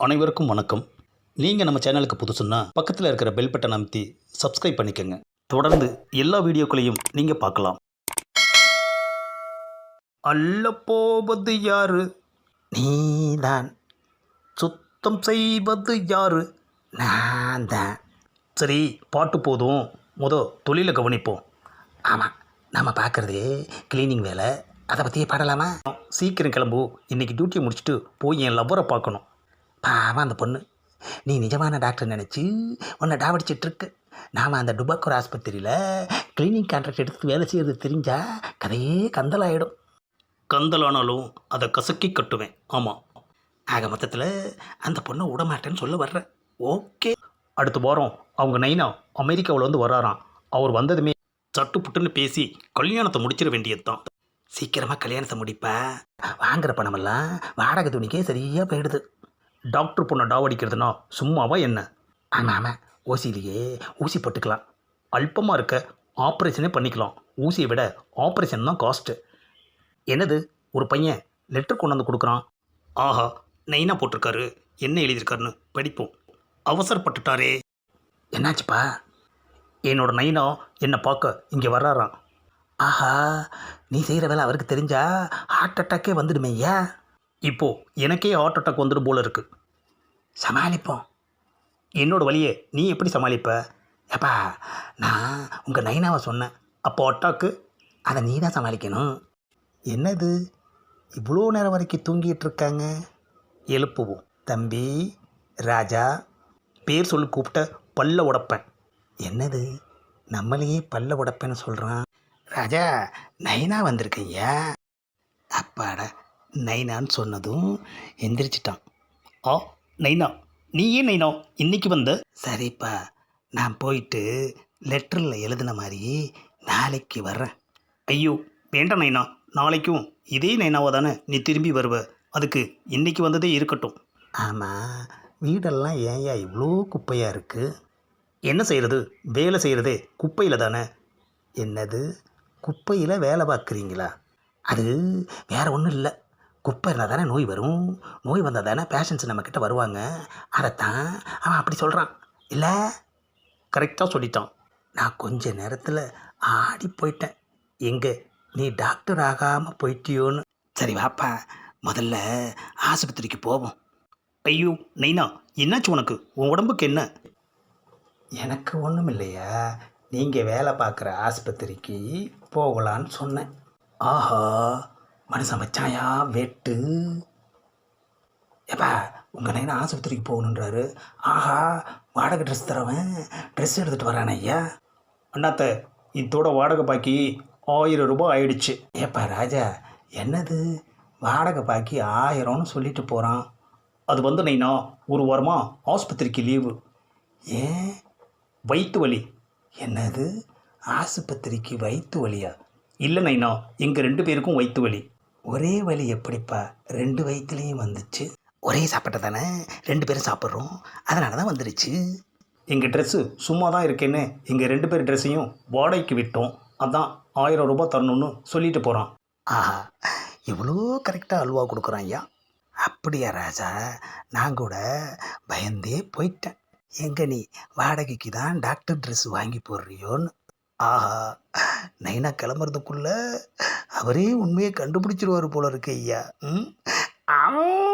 அனைவருக்கும் வணக்கம். நீங்கள் நம்ம சேனலுக்கு புதுசுன்னா பக்கத்தில் இருக்கிற பெல் பட்டன் அமைத்தி சப்ஸ்கிரைப் பண்ணிக்கோங்க. தொடர்ந்து எல்லா வீடியோக்களையும் நீங்கள் பார்க்கலாம். அல்ல போவது யாரு? நீதான். சுத்தம் செய்வது யாரு? நான் தான் சரி பாட்டு போதும். முத தொழிலை கவனிப்போம். ஆமாம் நம்ம பார்க்குறதே கிளீனிங் வேலை. அதை பற்றியே பாடலாமா? சீக்கிரம் கிளம்பு. இன்னைக்கு டியூட்டியை முடிச்சுட்டு போய் என் லவ்வரை பார்க்கணும். பாவம் அந்த பொண்ணு. நீ நிஜமான டாக்டர் நினச்சி உன்னை டாவடிச்சிட்டு இருக்கு நாம் அந்த டுபாக்கூர் ஆஸ்பத்திரியில் கிளீனிங் கான்ட்ராக்ட் எடுத்து வேலை செய்கிறது தெரிஞ்சா கதையே கந்தலாயிடும். கந்தலானாலும் அதை கசக்கி கட்டுவேன். ஆமாம் ஆக மொத்தத்தில் அந்த பொண்ணை விடமாட்டேன்னு சொல்ல வர்றேன் ஓகே. அடுத்த வாரம் அவங்க நைனா அமெரிக்காவில் வந்து வராராம். அவர் வந்ததுமே சட்டு புட்டுன்னு பேசி கல்யாணத்தை முடிச்சிட வேண்டியது தான் சீக்கிரமாக கல்யாணத்தை முடிப்பா. வாங்குற பணமெல்லாம் வாடகை துணிக்கே சரியாக போயிடுது. டாக்டர் பொண்ணை டாவடிக்கிறதுனா சும்மாவா என்ன? ஆனால் ஆமாம் ஊசியிலேயே ஊசி போட்டுக்கலாம். அல்பமாக இருக்க ஆப்ரேஷனே பண்ணிக்கலாம். ஊசியை விட ஆப்ரேஷன் தான் காஸ்ட்டு என்னது? ஒரு பையன் லெட்டர் கொண்டாந்து கொடுக்குறான். ஆஹா நைனாக போட்டிருக்காரு. என்ன எழுதியிருக்காருன்னு படிப்போம். அவசரப்பட்டுட்டாரே. என்னாச்சுப்பா? என்னோட நைனா என்னை பார்க்க இங்கே வர்றாராம். ஆஹா நீ செய்கிற வேலை அவருக்கு தெரிஞ்சா ஹார்ட் அட்டாக்கே வந்துடுமே ஏன்? இப்போது எனக்கே ஹார்ட் அட்டாக் வந்துடும் போல் இருக்கு. சமாளிப்போம். என்னோட வழியை நீ எப்படி சமாளிப்ப? ஏப்பா நான் உங்கள் நைனாவை சொன்னேன். அப்போ அட்டாக்கு அதை நீ தான் சமாளிக்கணும். என்னது? இவ்வளோ நேரம் வரைக்கும் தூங்கிட்டு இருக்காங்க. எழுப்புவோம். தம்பி ராஜா பேர் சொல்லி கூப்பிட்ட பல்ல உடப்பேன். என்னது? நம்மளையே பல்ல உடப்பேன்னு சொல்கிறான் ராஜா நைனா வந்திருக்கீங்க? அப்பாடா நைனான்னு சொன்னதும் எந்திரிச்சிட்டான். ஆ நைனா நீ ஏன் நைனா இன்னைக்கு வந்த? சரிப்பா நான் போயிட்டு லெட்டரில் எழுதின மாதிரி நாளைக்கு வர்றேன். ஐயோ வேண்டாம் நைனா நாளைக்கும் இதே நைனாவா தானே நீ திரும்பி வருவ? அதுக்கு இன்னைக்கு வந்ததே இருக்கட்டும். ஆமாம் வீடெல்லாம் ஏன்யா இவ்வளோ குப்பையாக இருக்குது என்ன செய்கிறது வேலை செய்கிறதே குப்பையில் தானே? என்னது குப்பையில் வேலை பார்க்குறீங்களா? அது வேறு ஒன்றும் இல்லை குப்பை இருந்தால் தானே நோய் வரும்? நோய் வந்தால் தானே பேஷண்ட்ஸ் நம்மக்கிட்ட வருவாங்க. அதைத்தான் அவன் அப்படி சொல்கிறான் இல்லை? கரெக்டாக சொல்லிட்டான். நான் கொஞ்ச நேரத்தில் ஆடி போயிட்டேன். எங்கே? நீ டாக்டர் ஆகாமல் போயிட்டியோன்னு. சரி வாப்பா. முதல்ல ஆஸ்பத்திரிக்கு போவோம். ஐயோ நைனா என்னாச்சு உனக்கு? உன் உடம்புக்கு என்ன? எனக்கு ஒன்றும் இல்லையா. நீங்கள் வேலை பார்க்குற ஆஸ்பத்திரிக்கு போகலான்னு சொன்னேன். ஆஹா. மனுஷன் வச்சாயா? வெட்டு. ஏப்பா உங்கள் நைனா ஆஸ்பத்திரிக்கு போகணுன்றாரு. ஆஹா வாடகை ட்ரெஸ் தரவன். ட்ரெஸ் எடுத்துகிட்டு வரானே ஐயா. அண்ணாத்த இதோட வாடகை பாக்கி ஆயிரம் ரூபாய் ஆயிடுச்சு. ஏப்பா ராஜா என்னது? வாடகை பாக்கி ஆயிரம்னு சொல்லிட்டு போகிறான் அது வந்து நைனா ஒரு வாரமாக ஆஸ்பத்திரிக்கு லீவு. ஏன்? வயிற்று வலி. என்னது? ஆஸ்பத்திரிக்கு வயிற்று வலியா? இல்லை நைனா எங்கள் ரெண்டு பேருக்கும் வயிற்று வலி. ஒரே வலி எப்படிப்பா? ரெண்டு வயிற்றுலேயும் வந்துச்சு. ஒரே சாப்பிட்ட தானே? ரெண்டு பேரும் சாப்பிட்றோம். அதனால தான் வந்துடுச்சு எங்கள் ட்ரெஸ்ஸு சும்மா தான் இருக்கேன்னு எங்கள் ரெண்டு பேர் ட்ரெஸ்ஸையும் வாடகைக்கு விட்டோம். அதான் ஆயிரம் ரூபாய் தரணும்னு சொல்லிட்டு போகிறான் ஆஹா இவ்வளோ கரெக்டாக அல்வா கொடுக்குறான் ஐயா அப்படியா ராஜா நான் கூட பயந்தே போயிட்டேன். எங்க நீ வாடகைக்கு தான் டாக்டர் ட்ரெஸ் வாங்கி போடுறியோன்னு? ஆஹா நைனா கிளம்புறதுக்குள்ள அவரே உண்மையை கண்டுபிடிச்சிருவார் போல இருக்கு ஐயா ம் ஆம்.